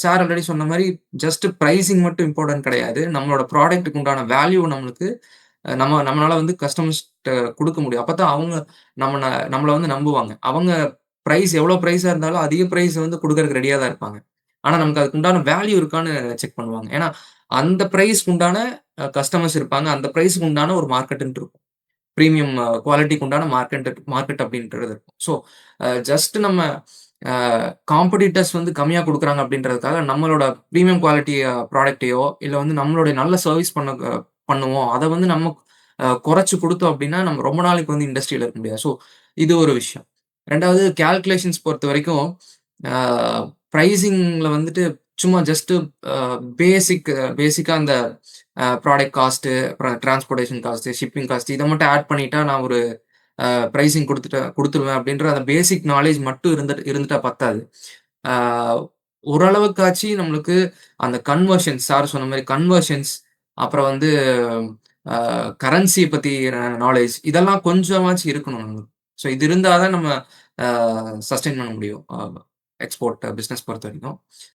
Sir already சொன்ன மாதிரி just pricing மட்டும் இம்பார்ட்டன்ட் கிடையாது. நம்மளோட ப்ராடக்ட்க்கு உண்டான வேல்யூ நம்மளுக்கு நம்ம நம்மளால வந்து கஸ்டமர்ஸ் கொடுக்க முடியும். அப்பதான் அவங்க நம்ம நம்மளை வந்து நம்புவாங்க. அவங்க ப்ரைஸ் எவ்வளோ ப்ரைஸாக இருந்தாலும் அதிக ப்ரைஸ் வந்து கொடுக்கறதுக்கு ரெடியாக தான் இருப்பாங்க. ஆனால் நமக்கு அதுக்கு உண்டான வேல்யூ இருக்கான்னு செக் பண்ணுவாங்க. ஏன்னா, அந்த ப்ரைஸ்க்கு உண்டான கஸ்டமர்ஸ் இருப்பாங்க. அந்த ப்ரைஸ்க்கு உண்டான ஒரு மார்க்கெட்டுன்ட்டு இருக்கும். ப்ரீமியம் குவாலிட்டிக்கு உண்டான மார்க்கெட் மார்க்கெட் அப்படின்றது இருக்கும். ஸோ ஜஸ்ட் நம்ம காம்படிட்டர்ஸ் வந்து கம்மியாக கொடுக்குறாங்க அப்படின்றதுக்காக நம்மளோட ப்ரீமியம் குவாலிட்டி ப்ராடக்டையோ ப்ராடக்ட்டையோ, வந்து நம்மளுடைய நல்ல சர்வீஸ் பண்ண பண்ணுவோம். அதை வந்து நம்ம குறைச்சி கொடுத்தோம் அப்படின்னா, நம்ம ரொம்ப நாளைக்கு வந்து இண்டஸ்ட்ரியில் இருக்க முடியாது. ஸோ இது ஒரு விஷயம். ரெண்டாவது கால்குலேஷன்ஸ் பொறுத்த வரைக்கும் ப்ரைஸிங்கில் வந்துட்டு சும்மா ஜஸ்ட்டு பேசிக் பேசிக்காக அந்த ப்ராடக்ட் காஸ்ட்டு அப்புறம் டிரான்ஸ்போர்டேஷன் காஸ்ட்டு ஷிப்பிங் காஸ்ட் இதை மட்டும் ஆட் பண்ணிட்டா நான் ஒரு ப்ரைஸிங் பிரைசிங் கொடுத்துருவேன் அப்படின்ற அந்த பேசிக் நாலேஜ் மட்டும் இருந்துட்டு இருந்துட்டா பத்தாது. ஓரளவுக்காச்சு நம்மளுக்கு அந்த கன்வர்ஷன்ஸ் சார் சொன்ன மாதிரி கன்வர்ஷன்ஸ் அப்புறம் வந்து கரன்சியை கரன்சி பத்தி நாலேஜ் இதெல்லாம் கொஞ்சமாச்சு இருக்கணும் நம்மளுக்கு ஸோ இது இருந்தால் தான் நம்ம சஸ்டெயின் பண்ண முடியும். எக்ஸ்போர்ட் பிஸ்னஸ் பொறுத்த வரைக்கும்